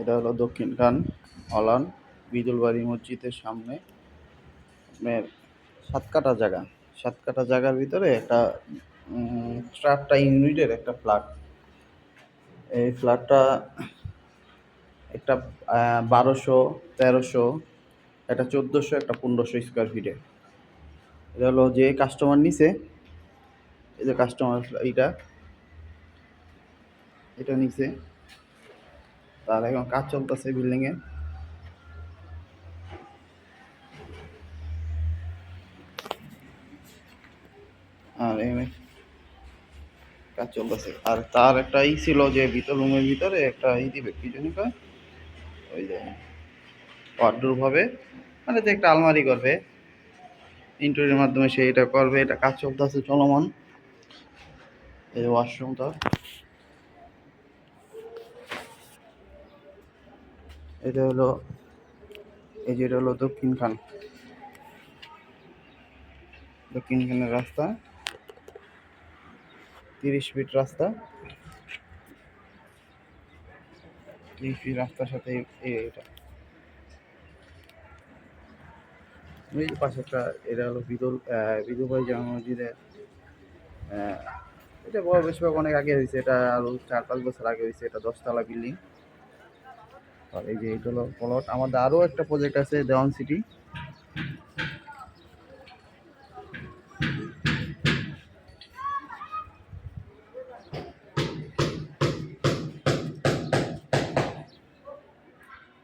এটা হলো দক্ষিণ খান, অলান, বিদুলবাড়ি মসজিদের সামনে। আপনার সাত কাটা জায়গা। সাত কাটা জায়গার ভিতরে একটা চারটা ইউনিটের একটা ফ্ল্যাট। এই ফ্ল্যাটটা একটা বারোশো, তেরোশো, একটা চোদ্দোশো, একটা পনেরোশো স্কোয়ার ফিটে এটা হলো যে কাস্টমার নিছে, এই যে কাস্টমার এইটা, এটা নিছে। তার এখন কাজ চলতেছে বিল্ডিং এ আর কাজ চলতেছে। আর তার একটা ই ছিল যে ভিতর রুমের ভিতরে একটা ই দিবে, কি জানি কয়? ওই যে ওয়ার্ডরোব হবে। মানে যে একটা আলমারি করবে। ইন্টারভিউর মাধ্যমে সে এটা করবে। এটা কাজ চলতেছে চলমান। এই ওয়াশরুমটা এটা হলো, এই যে এটা হলো দক্ষিণ খান। দক্ষিণ খানের রাস্তা। তিরিশ ফিট রাস্তা। তিরিশ ফিট রাস্তার সাথে এটা। পাশে একটা, এটা হলো বিদুল বিদুভাই জামা মসজিদের এটা বড় বেশিরভাগ অনেক আগে হয়েছে। এটা আরও চার পাঁচ বছর আগে হয়েছে। এটা দশতলা বিল্ডিং। আর এই যে এটা হলো প্লট আমাদের আরও একটা প্রজেক্ট আছে দেওয়ান সিটি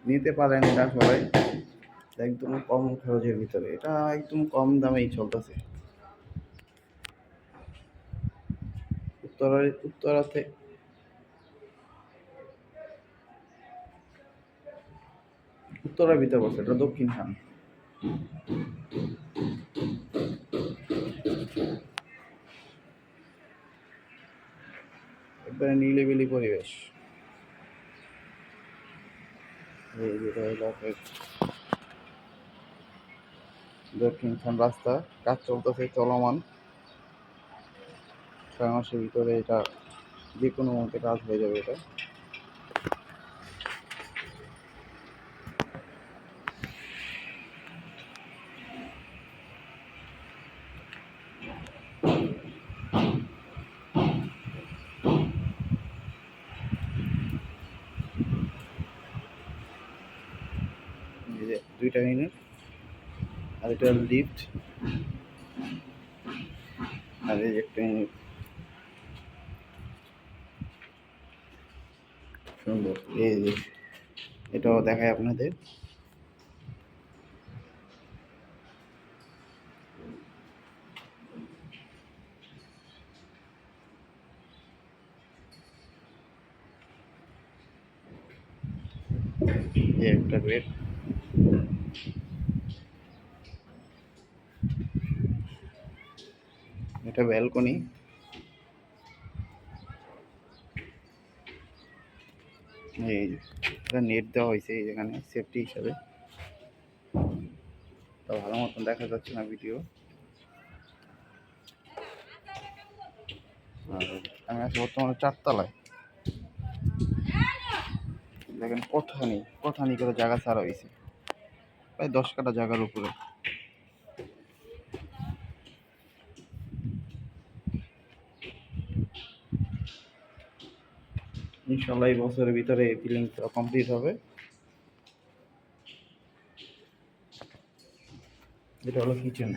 নিতে পারেন এটা সবাই। একদম কম খরচের ভিতরে। এটা একদম কম দামেই চলতেছে। উত্তরা উত্তরাতে উত্তরার ভিতরে বসে, এটা দক্ষিণ খান। একবারে নিলিবিলি পরিবেশ। যেটা দক্ষিণ খান রাস্তা, কাজ চলতেছে, চলমান। ছয় মাসের ভিতরে এটা যে কোনো মুহূর্তে কাজ হয়ে যাবে এটা। ইউনিট আর এটা লিফট আর এই একটা ইউনিট সুন্দর। এই যে দেখায় আপনাদের। একটা বেড এটা ব্যালকনি এই এটা নেট দেওয়া হয়েছে এই যেখানে সেফটি হিসাবে। তো ভালো মতন দেখা যাচ্ছে না ভিডিও আর আমি আছি বর্তমানে চারতলায়। দেখেন কতখানি কতখানি করে জায়গা ছাড়া হয়েছে। প্রায় দশ কাটা জায়গার উপরে। ইনশাল্লাহ এই বছরের ভিতরে এই ফিলিং কমপ্লিট হবে। এটা হলো কিচেন